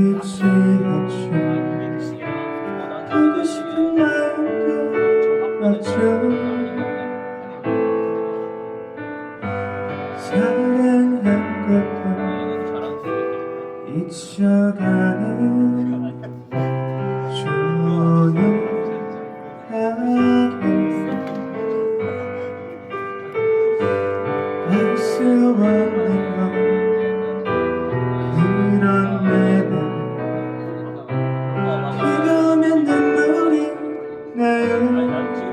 그립지 않죠 보고 싶은 마음도 없죠 나요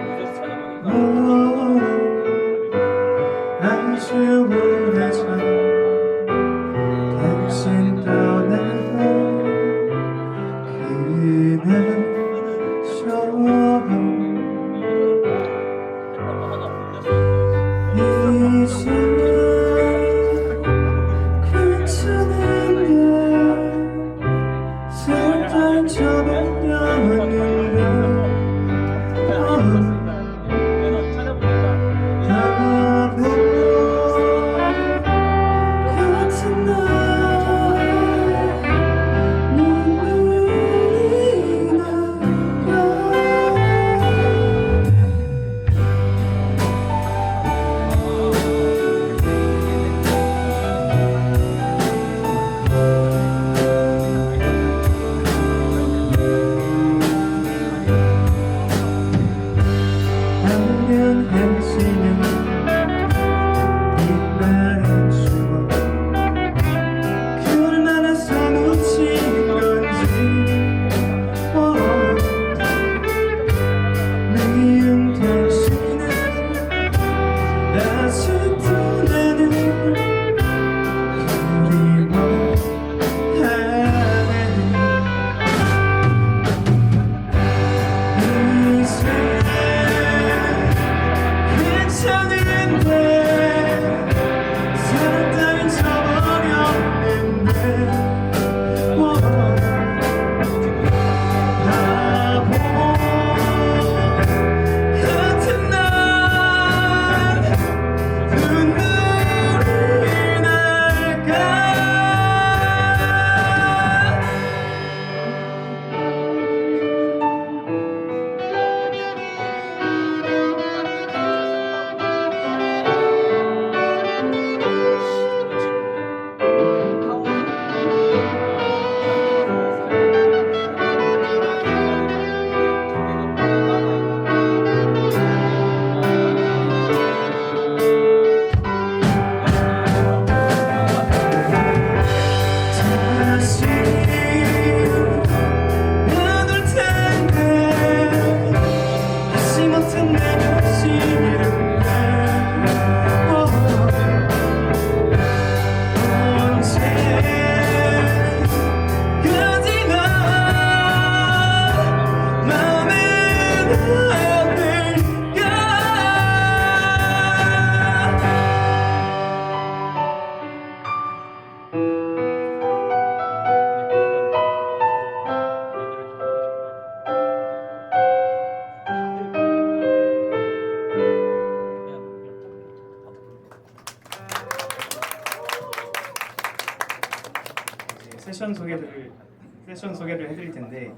세션 소개를 해드릴 텐데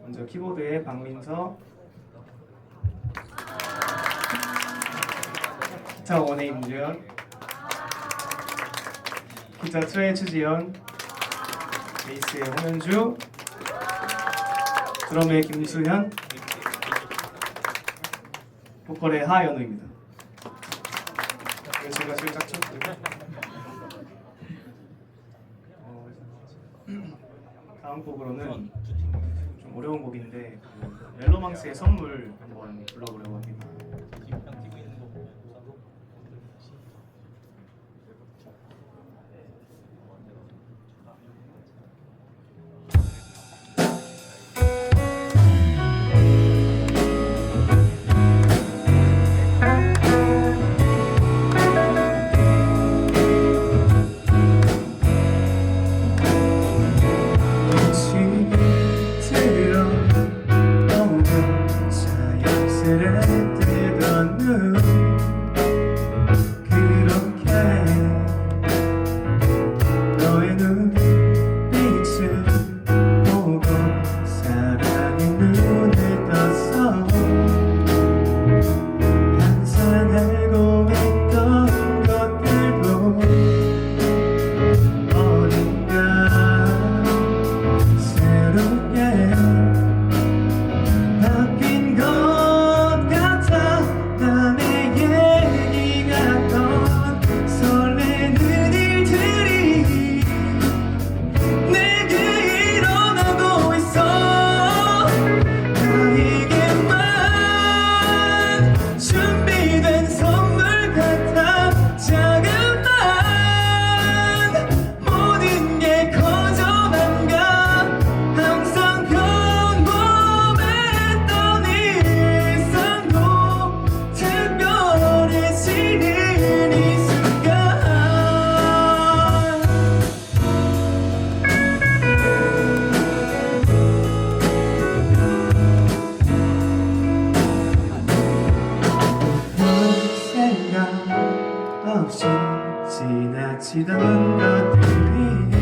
먼저 키보드에 박민서, 기타 원의 임주현, 기타 투의 추지현, 베이스의 홍현주, 드럼의 김수현, 보컬의 하연우입니다. 그리고 제가 살짝 쳤고요. 어, 다음 곡으로는 좀 어려운 곡인데 그 멜로망스의 선물 한번 불러보려고 합니다. 없이 지나치던 것들이